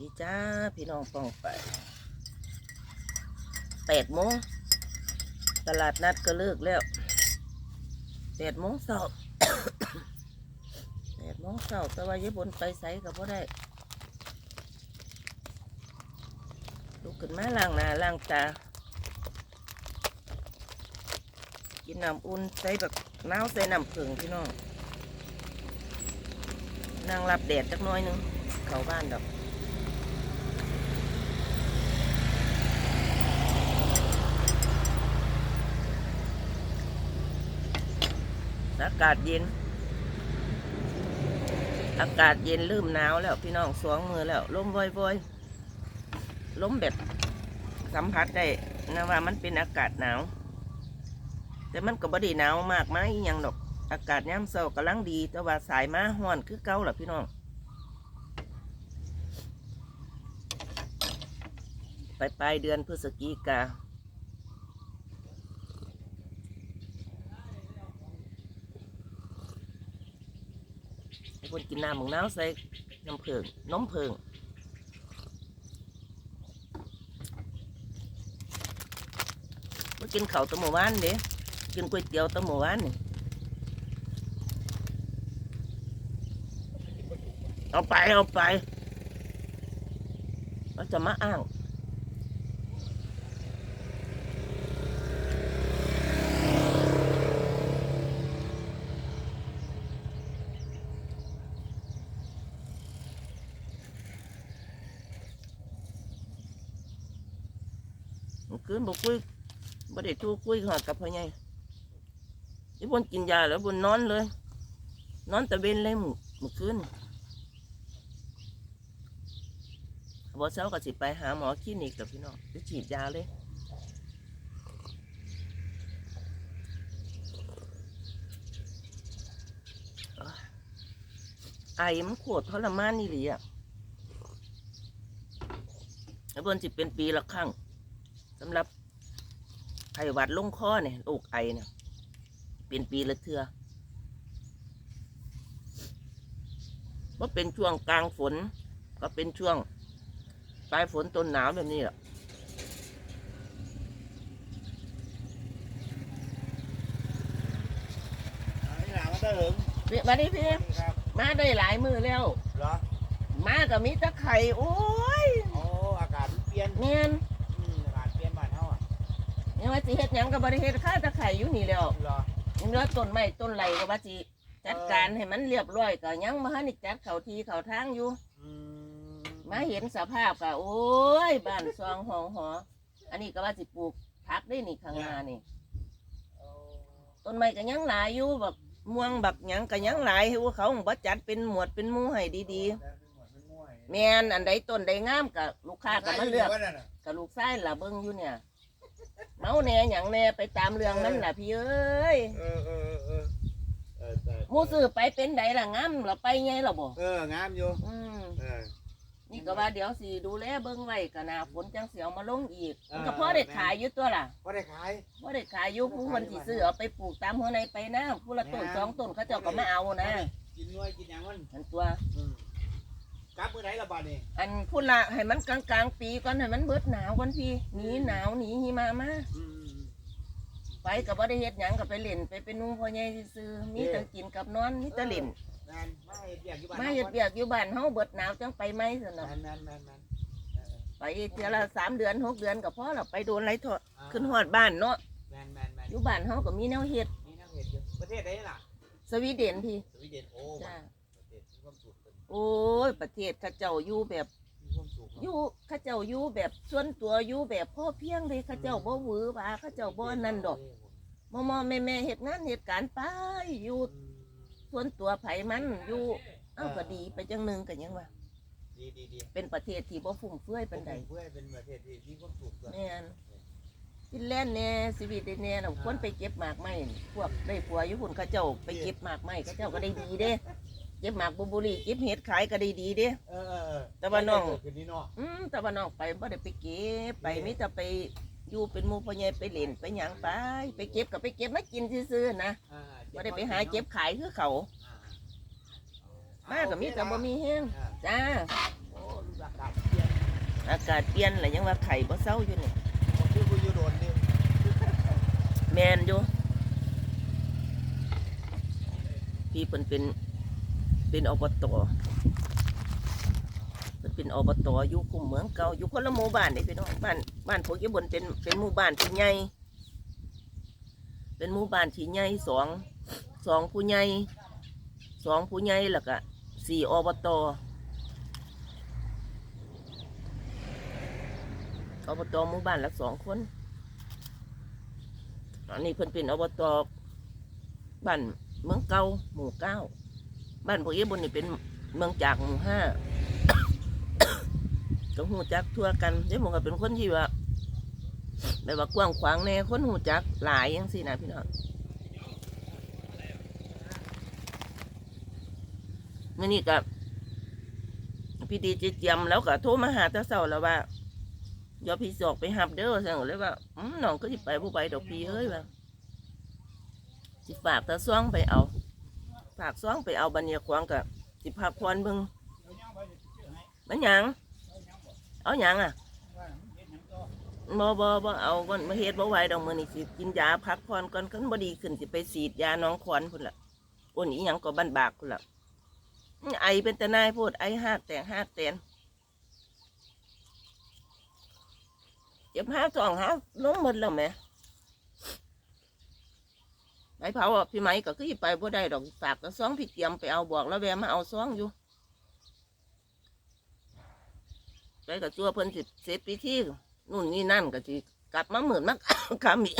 ดีจ้าพี่น้องป้องไปแปดโมงตลาดนัดก็เลิกแล้วแปดโมงเช้าแปดโมงเช้าแต่ว่าญี่ปุ่นไปไสก็บ่ได้ลุกขึ้นมาล้างหน้าล้างตากินน้ำอุ่นใส่แบบน้าใส่น้ำผึ้งพี่น้องนั่งรับแดดจักน้อยหนึง เข้าบ้านดอก อากาศเย็น อากาศเย็นเริ่มหนาวแล้วพี่น้องสวงมือแล้วลมว่อยลมแบบสัมผัสได้นะว่ามันเป็นอากาศหนาว แต่มันก็บ่ได้หนาวมากมายอหยังดอก อากาศยามเช้ากำลังดี แต่ว่าสายมาห้อนคือเก่าล่ะพี่น้อง ไปปลายเดือนพฤศจิกา คนกินน้ำหมึงน้าใส่น้ำเพิงนมเพิงมากินข้าวตะหมู่บ้านเด้กินก๋วยเตี๋ยวตะหมู่บ้านนี่เอาไปเอาไปเราจะมาอ้าง คืนบอกคุยบ่ได้ทูคุยหอดกับพ่อใหญ่ที่บนกินยาแล้วบนนอนเลย นอนตะเวนเลยหมื้อเมื่อคืนบอเช้าก็สิไปหาหมอคลินิกกับพี่น้องไปฉีดยาเลยเอ้ยไอมันโคตรทรมานนี่หลีอะแล้วบนสิเป็นปีละครั้ง สำหรับไข้หวัดลงคอเนี่ยโรคไอเนี่ยเป็นปีละเทือว่าเป็นช่วงกลางฝน ก็เป็นช่วงปลายฝนต้นหนาวแบบนี้แหละนี่หลามันได้เหึงพี่มาดิพี่ครับมาได้หลายมือแล้วเหรอมากับมีแตะไข่โอ้ย โอ้ อากาศมันเปลี่ยนเนียน ว่าสิเฮ็ดหยังกับบริเฮ็ดข้าตะไข่อยู่นี่แล้วเหรอยังเหลือต้นไม้ต้นไหลก็ว่าสิจัดการให้มันเรียบร้อยก็ยังมาให้นี่จัดเขาทีเขาทางอยู่ อืมมาเห็นสภาพก็โอ้ยบ้านซองหองหอ อันนี้ก็ว่าสิปลูกผักได้นี่ข้างหน้านี่โอ้ต้นไม้ก็ยังหลายอยู่แบบม่วงบักหยังก็ยังหลายให้ว่าเขาบ่จัดเป็นหมวดเป็นหมู่ให้ดีๆแม่นอันใดต้นใดงามก็ลูกค้าก็มาเลือกก็ลูกชายล่ะเบิ่งอยู่เนี่ย เมาแหน่หยังแหน่ไปตามเรื่องนั้นล่ะพี่เอ้ยเออเออเออเออแต่หมู่ซื้อไปเป็นใดล่ะงามล่ะไปไงล่ะบ่เอองามอยู่อืมเออ นี่ก็ว่าเดี๋ยวสิดูแลเบิ่งไว้ก็หน้าฝนจังสิเอามาลงอีกเออมันก็พอได้ขายอยู่ตัวล่ะพอได้ขายว่าได้ขายอยู่ผู้คนที่ซื้อเอาไปปลูกตามหัวในไปนะผู้ละต้นสองต้นเขาเจ้าก็มาเอานะกินน้อยกินหยังมันอันตัว อืม กลับมื้อไหนละบาดนี้อันพูดละให้มันกลางกลางๆปีก่อนให้มันเบิดหนาวก่อนพี่หนีหนาวหนีหิมะมาอืม ไปกับว่าได้เฮ็ดหยังกับไปเล่นไปเป็นนุ่งพ่อใหญ่ซื้อๆมีแต่กินกับนอนมีแต่เล่นแม่นมาเฮ็ดเวียกอยู่บ้านมาเฮ็ดเวียกอยู่บ้านเฮาเบิดหนาวจังไปไหมซั่นแม่น่ะนแม่นแม่นแม่นเออไปเทื่อละสามเดือนหกเดือนก็พอและไปโดนไรเถอะเออขึ้นฮอดบ้านเนาะแม่นแม่นแม่นอยู่บ้านเฮาก็มีแนวเฮ็ดนี่นั่งเฮ็ดอยู่ประเทศใดล่ะสวีเดนพี่สวีเดนโอ้จ้า โอ้ยประเทศเขาเจ้าอยู่แบบมีความสุขเนอะอยู่เข้าเจ้าอยู่แบบส่วนตัวอยู่แบบพ่อเพียงเลยเข้าเจ้าบ่หวือหวาเข้าเจ้าบ่นั่นดอกมอมอแม่แม่เหตุงานเหตุการณ์ไปอยู่อืมส่วนตัวไผมันอยู่เอ้าก็ดีไปจังหนึงกันยังว่าดีดีดีเป็นประเทศที่บ่ฟุ่มเฟือยปานใดเพื่อให้เป็นประเทศที่มีความสุขด้วยแม่นฟินแลนด์แน่สวีเดนแน่น่ะคนไปเก็บหมากไม้พวกได้ผัวอยู่พุ่นเขาเจ้าไปเก็บหมากไม้เขาเจ้าก็ได้ดีเด้ เก็บหมากบุบุรีเก็บเห็ดขายก็ได้ดีเด้ เออเออเออแต่ว่าน้องได้เกิดขึ้นนี่เนาะอืมแต่ว่าน้องไปบ่ได้ไปเก็บไปมีแต่ไปอยู่เป็นหมู่พ่อใหญ่ไปเล่นไปหยังไป ไปเก็บก็ไปเก็บมากินซื่อๆนะอ่าบ่ได้ไปหาเก็บขายคือเขาอ่ามาก็มีแต่บ่มีแห้งอ่าจ้า โอ้ลูกหลานเปลี่ยนากาศเปลี่ยนแหละยังว่าไข่บ่เศร้าอยู่นี่ผมคือกูอยู่โดนนี่แมนอยู่พี่เพิ่นเป็น เป็นอบตเพิ่นเป็นอบตอยู่คุมเมืองเก่าอยู่คนละหมู่บ้านนี่พี่น้องบ้านบ้านพวกยี่บนเป็นเป็นหมู่บ้านที่ใหญ่เป็นหมู่บ้านที่ใหญ่สองสองผู้ใหญ่สองผู้ใหญ่แล้วก็สี่อบตอบตหมู่บ้านละสองคนอันนี้เพิ่นเป็นอบตบ้านเมืองเก่าหมู่เก้า บ้านพวกยี่บนนี่เป็นเมืองจากหมู่ห้าก็หูจักทั่วกันเดี๋ยวผมก็เป็นคนที่ว่าแบบว่ากว้างขวางแน่คนหูจักหลายยังสินะพี่น้องมื่อนี้กับพี่ดีเจเจียมแล้วก็โทรมาหาตาเสาแล้วว่ายวพี่สอกไปหับเด้อสั่งเลยว่าอืมน้องก็สิไปผู้ไปดอกพี่เอ้ยว่าสิฝากตาซ่องไปเอา ฝากซ่องไปเอาบันเนียควางกับสิพักพรเบิ่งมันหยังเอาหยังอะบ่บ่บ่เอาบ่มาเฮ็ดบ่ไหวดอกมื้อนี้สิกินยาพักผ่อนก่อนคันบ่ดีขึ้นสิไปฉีดยาน้องขวัญพุ่นล่ะอ้นอีหยังก็บ้นบากพุ่นล่ะไอเป็นตะนายโพดไอหากแตกหากแตนเจ็บหาท้องหาลงหมดแล้วแหม่ ไปเผาพี่ไหมก็คือไปบ่ได้ดอกฝากกระซองพี่เตรียมไปเอาบอกแล้วแวะมาเอาซองอยู่ไปกับตัวเพิ่นสิเสร็จพิธีนู่นนี่นั่นก็สิกลับมาเหมือนมักคำอีก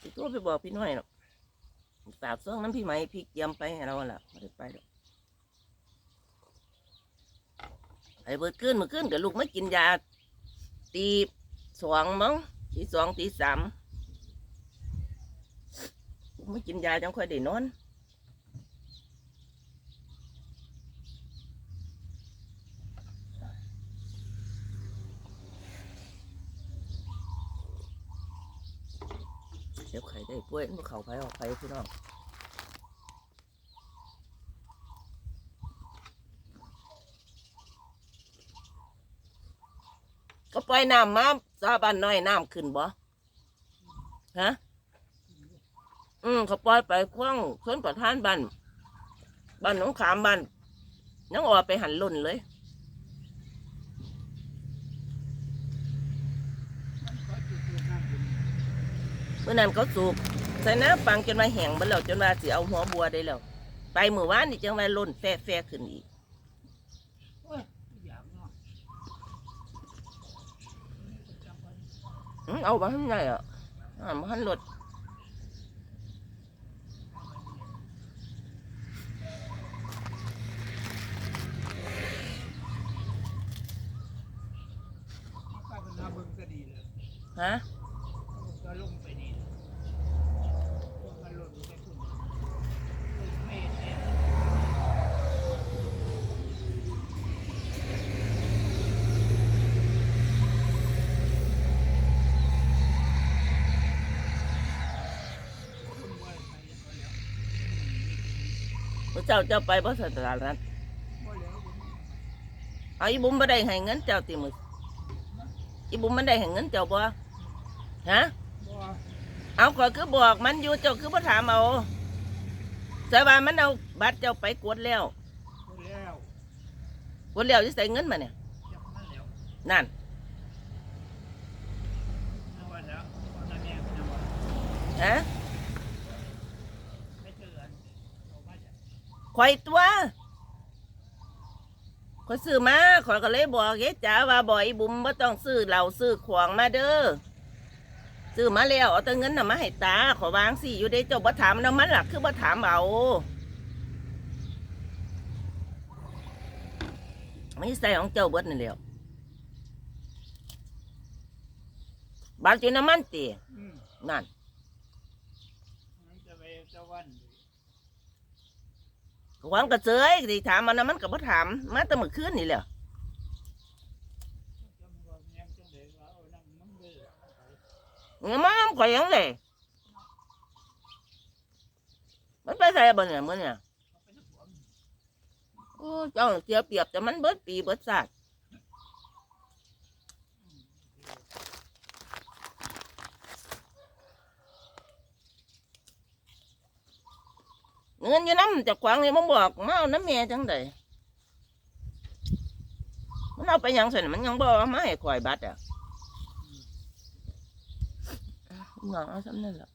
สิตัวไปบอกพี่น้อยหรอกฝากซ่องน้ำพี่ไหมพี่เตรียมไปให้เราล่ะไม่ได้ไปหรอกไอ้เบิดขึ้นมื่อขึ้นกับลูกไม่กินยาตีสองมั้งตีสองตีสาม ไม่กินยาจังค่อยได้นอนเดี๋ยวไข่ได้ป่วยมันเขาไปออกไปพี่น้องก็ปล่อยน้ำมาซาบ้านน้อยน้ำขึ้นบ่ฮะ อืมเขาปล่อยไปคว้างชนประทานบ้านบ้านน้องขามบ้านน้องออไปหันล่นเลยเมื่อนั้นเขาสูบใส่น้ำปังจนมาแห้งไปแล้วจนว่าสิเอาหัวบัวได้แล้วไปเมื่อวานนี่จังว่าล้นแฟ่แฟขึ้นอีกอื้อเอามาทำไงอะอ่ามาหันรถ ฮะเมื่อเจ้าเจ้าไปเพราะสตลาดนัดเอาอีบุ้มไม่ได้ให้เงินเจ้าติมืออีบุ้มมันได้ให้เงินเจ้าบ่ ฮะเอาก็คือบอกมันอยู่เจ้าคือบ่ถามเอาแต่ว่ามันเอาบัตรเจ้าไปกดแล้วกดแล้วจะใส่เงินมาเนี่ยนั่นฮะข่อยตัวข่อยซื้อมาข่อยก็เลยบอกเย้จ๋าว่าบ่อยบุ๋มบ่ต้องซื้อเหล้าซื้อของมาเด้อ ซื้อมาแล้วเอาแต่เงินน่ะมาให้ตาขอวางสิอยู่ได้เจ้าบ่ถามน้ำมันหลักคือบ่ถามเอาไม่ใส่ของเจ้าเบิดนั่นแหล้วบาดอยู่น้ำมันตีนั่นหวังกระเจยสิถามมันน้ำมันก็บ่ถาม มาแต่เมื่อคืนนี่แหละ มาทมันก็ยังเลยมันไปใส่บ่เนี่ยมันเนี่ยโอ้เจ้าเสียเปรียบแต่มันเบิดปีเบิดศาสตร์เงินอยู่น้ำจากขวางเลยมันบอกมาเอาน้ำเมียจังไดมันเอาไปยังส่วนมันยังบอกมาให้ข่อยบัตรอะ น้องเ